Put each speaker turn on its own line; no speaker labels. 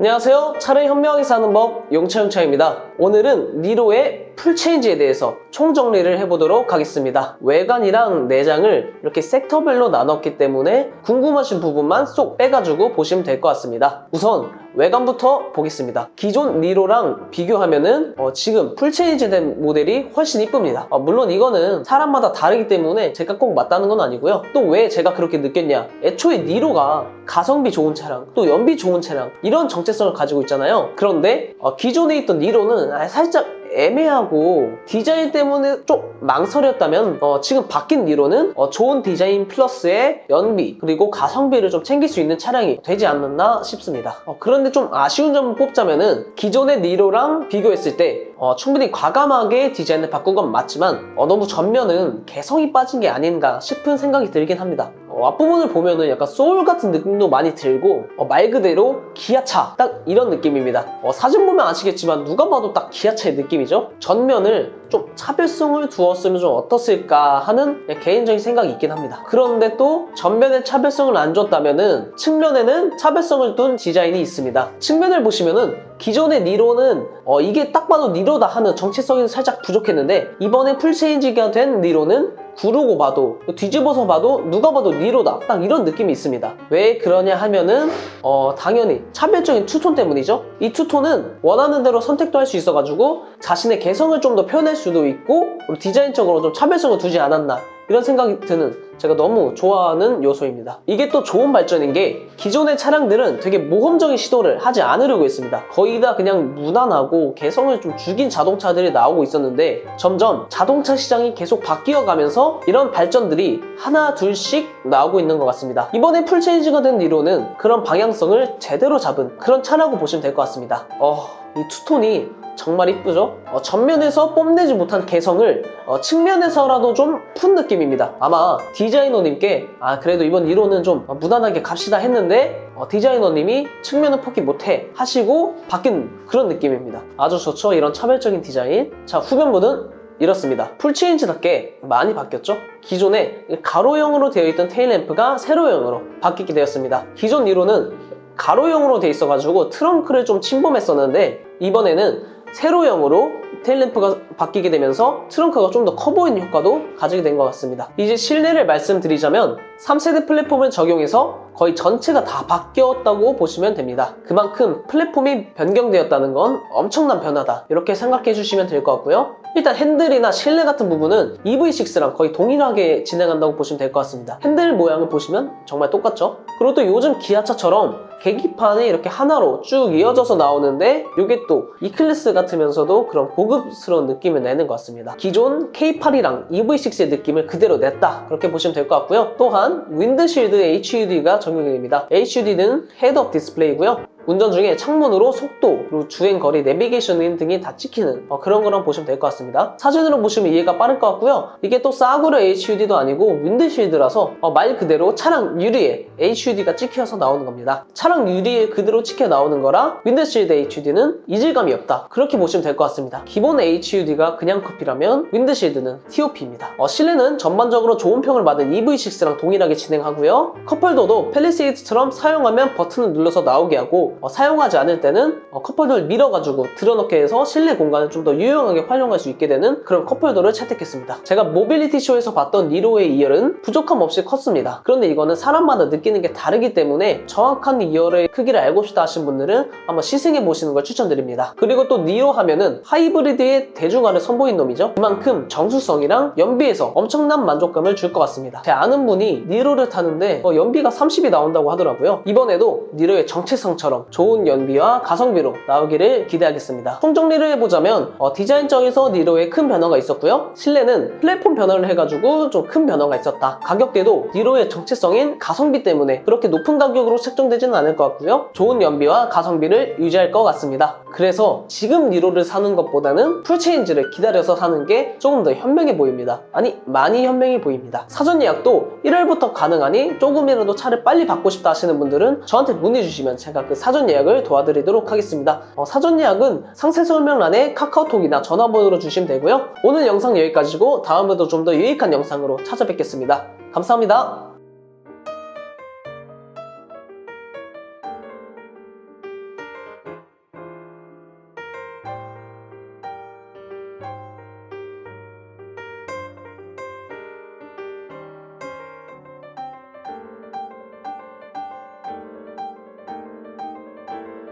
안녕하세요. 차를 현명하게 사는 법 용차용차입니다. 오늘은 니로의 풀체인지에 대해서 총정리를 해보도록 하겠습니다. 외관이랑 내장을 이렇게 섹터별로 나눴기 때문에 궁금하신 부분만 쏙 빼가지고 보시면 될 것 같습니다. 우선 외관부터 보겠습니다. 기존 니로랑 비교하면은 어, 지금 풀체인지 된 모델이 훨씬 이쁩니다. 어, 물론 이거는 사람마다 다르기 때문에 제가 꼭 맞다는 건 아니고요. 또 왜 제가 그렇게 느꼈냐? 애초에 니로가 가성비 좋은 차량, 또 연비 좋은 차량 이런 정체성을 가지고 있잖아요. 그런데 어, 기존에 있던 니로는 아, 살짝 애매하고 디자인 때문에 좀 망설였다면 어, 지금 바뀐 니로는 어, 좋은 디자인 플러스의 연비 그리고 가성비를 좀 챙길 수 있는 차량이 되지 않았나 싶습니다. 어, 그런데 좀 아쉬운 점을 뽑자면 은 기존의 니로랑 비교했을 때 어, 충분히 과감하게 디자인을 바꾼 건 맞지만 어, 너무 전면은 개성이 빠진 게 아닌가 싶은 생각이 들긴 합니다. 어, 앞부분을 보면은 약간 소울 같은 느낌도 많이 들고 어, 말 그대로 기아차 딱 이런 느낌입니다. 어, 사진 보면 아시겠지만 누가 봐도 딱 기아차의 느낌이죠. 전면을 좀 차별성을 두었으면 좀 어떻을까 하는 개인적인 생각이 있긴 합니다. 그런데 또 전면에 차별성을 안 줬다면은 측면에는 차별성을 둔 디자인이 있습니다. 측면을 보시면은 기존의 니로는 어, 이게 딱 봐도 니로다 하는 정체성이 살짝 부족했는데 이번에 풀체인지가 된 니로는 구르고 봐도 뒤집어서 봐도 누가 봐도 니로다. 딱 이런 느낌이 있습니다. 왜 그러냐 하면은 어, 당연히 차별적인 투톤 때문이죠. 이 투톤은 원하는 대로 선택도 할 수 있어 가지고 자신의 개성을 좀 더 표현할 수도 있고 디자인적으로 좀 차별성을 두지 않았나 이런 생각이 드는 제가 너무 좋아하는 요소입니다. 이게 또 좋은 발전인 게 기존의 차량들은 되게 모험적인 시도를 하지 않으려고 했습니다. 거의 다 그냥 무난하고 개성을 좀 죽인 자동차들이 나오고 있었는데 점점 자동차 시장이 계속 바뀌어 가면서 이런 발전들이 하나 둘씩 나오고 있는 것 같습니다. 이번에 풀체인지가 된 이로는 그런 방향성을 제대로 잡은 그런 차라고 보시면 될 것 같습니다. 어, 이 투톤이 정말 이쁘죠? 어, 전면에서 뽐내지 못한 개성을 어, 측면에서라도 좀 푼 느낌입니다. 아마 디자이너님께 아 그래도 이번 1호는 좀 무난하게 갑시다 했는데 어, 디자이너님이 측면을 포기 못해 하시고 바뀐 그런 느낌입니다. 아주 좋죠? 이런 차별적인 디자인. 자 후면부는 이렇습니다. 풀체인지답게 많이 바뀌었죠? 기존에 가로형으로 되어 있던 테일램프가 세로형으로 바뀌게 되었습니다. 기존 1호는 가로형으로 되어 있어가지고 트렁크를 좀 침범했었는데 이번에는 세로형으로 테일램프가 바뀌게 되면서 트렁크가 좀 더 커 보이는 효과도 가지게 된 것 같습니다. 이제 실내를 말씀드리자면 3세대 플랫폼을 적용해서 거의 전체가 다 바뀌었다고 보시면 됩니다. 그만큼 플랫폼이 변경되었다는 건 엄청난 변화다. 이렇게 생각해 주시면 될 것 같고요. 일단 핸들이나 실내 같은 부분은 EV6랑 거의 동일하게 진행한다고 보시면 될 것 같습니다. 핸들 모양을 보시면 정말 똑같죠? 그리고 또 요즘 기아차처럼 계기판이 이렇게 하나로 쭉 이어져서 나오는데 이게 또 E클래스 같으면서도 그런 고급스러운 느낌을 내는 것 같습니다. 기존 K8이랑 EV6의 느낌을 그대로 냈다. 그렇게 보시면 될 것 같고요. 또한 윈드실드 HUD가 적용이 됩니다. HUD는 헤드업 디스플레이고요. 운전 중에 창문으로 속도, 그리고 주행 거리, 내비게이션 등이 다 찍히는 어, 그런 거랑 보시면 될 것 같습니다. 사진으로 보시면 이해가 빠를 것 같고요. 이게 또 싸구려 HUD도 아니고 윈드실드라서 어, 말 그대로 차량 유리에 HUD가 찍혀서 나오는 겁니다. 차량 유리에 그대로 찍혀 나오는 거라 윈드실드 HUD는 이질감이 없다. 그렇게 보시면 될 것 같습니다. 기본 HUD가 그냥 커피라면 윈드실드는 TOP입니다. 어, 실내는 전반적으로 좋은 평을 받은 EV6랑 동일하게 진행하고요. 컵홀더도 펠리세이드처럼 사용하면 버튼을 눌러서 나오게 하고 어, 사용하지 않을 때는 어, 컵홀더를 밀어가지고 들어넣게 해서 실내 공간을 좀 더 유용하게 활용할 수 있게 되는 그런 컵홀더를 채택했습니다. 제가 모빌리티 쇼에서 봤던 니로의 2열은 부족함 없이 컸습니다. 그런데 이거는 사람마다 느끼는 게 다르기 때문에 정확한 2열의 크기를 알고 싶다 하신 분들은 한번 시승해 보시는 걸 추천드립니다. 그리고 또 니로 하면은 하이브리드의 대중화를 선보인 놈이죠. 그만큼 정수성이랑 연비에서 엄청난 만족감을 줄 것 같습니다. 제 아는 분이 니로를 타는데 어, 연비가 30이 나온다고 하더라고요. 이번에도 니로의 정체성처럼 좋은 연비와 가성비로 나오기를 기대하겠습니다. 총정리를 해보자면 어, 디자인적에서 니로에 큰 변화가 있었고요. 실내는 플랫폼 변화를 해가지고 좀 큰 변화가 있었다. 가격대도 니로의 정체성인 가성비 때문에 그렇게 높은 가격으로 책정되지는 않을 것 같고요. 좋은 연비와 가성비를 유지할 것 같습니다. 그래서 지금 니로를 사는 것보다는 풀체인지를 기다려서 사는 게 조금 더 현명해 보입니다. 아니 많이 현명해 보입니다. 사전 예약도 1월부터 가능하니 조금이라도 차를 빨리 받고 싶다 하시는 분들은 저한테 문의 주시면 제가 그 사전 예약을 도와드리도록 하겠습니다. 어, 사전 예약은 상세 설명란에 카카오톡이나 전화번호로 주시면 되고요. 오늘 영상 여기까지고 다음에도 좀 더 유익한 영상으로 찾아뵙겠습니다. 감사합니다.